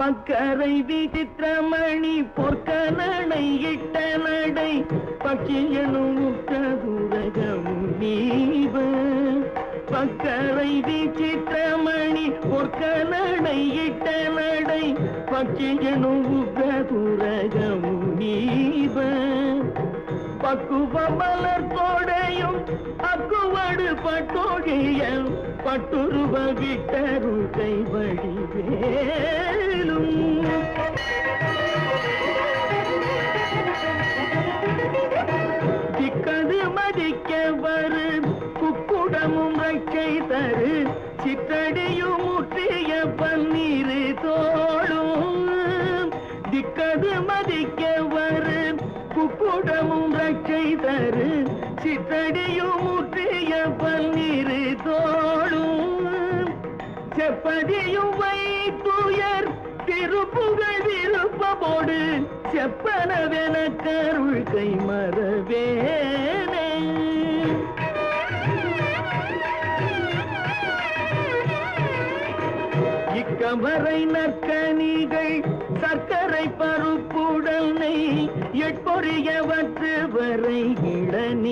பக்கரை விசித்திரமணி பொற்கலனை இட்ட நடை பக்கியனும் உத்ததுரகமும் நீவ பக்கரை விசித்திரமணி பொற்கலனை இட்ட நடை பக்கியனும் உத்ததுரகமும் நீவ பக்குவ மலர் கோடையும் அக்குவடு பட்டோழிய பட்டுருவ விட்டரு கைவழி வாழ்க்கை தரு சித்தடியும் முற்றிய பன்னீர் தோளும். திக்கது மதிக்க வரு குப்புடமும் ரக்கை தரு சித்தடியும் முற்றிய பன்னீர் தோளும். செப்பதியும் வைத்துயர் திருப்புகழ் விருப்பமோடு செப்பனவென கருள் கை மறவேனே இக்கமரை நற்கனிகள் சர்க்கரை பருப்புடல் நெய் எட்பொறியவற்று வரை இளநீர்.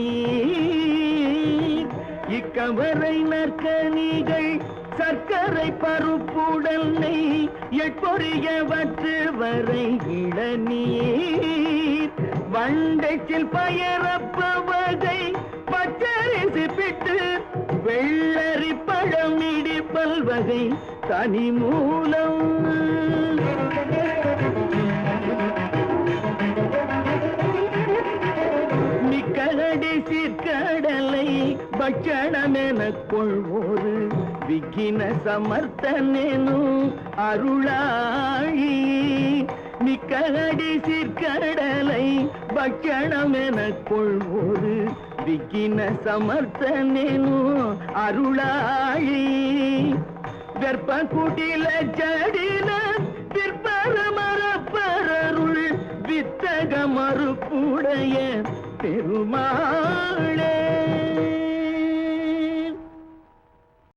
இக்கமரை நற்கனிகள் சர்க்கரை பருப்புடல் நெய் எட்பொறியவற்று வரை இளநீர். வண்டைச்சில் பயரப்ப வகை இடிப்பல் தனி மூலம். மிக்கடி சிற்கடலை பட்சணமென கொள்வோரு விக்கின சமர்த்தனெனும் அருளாழி மிக்கடி சிற்கடலை பட்சணமென கொள்வோரு விக்கின சமர்த்தனெனும் அருளாழி வெப்ப குடில ஜடில பிற்பர மரப்பரருள் வித்தக மறுப்புடைய பெருமாளே.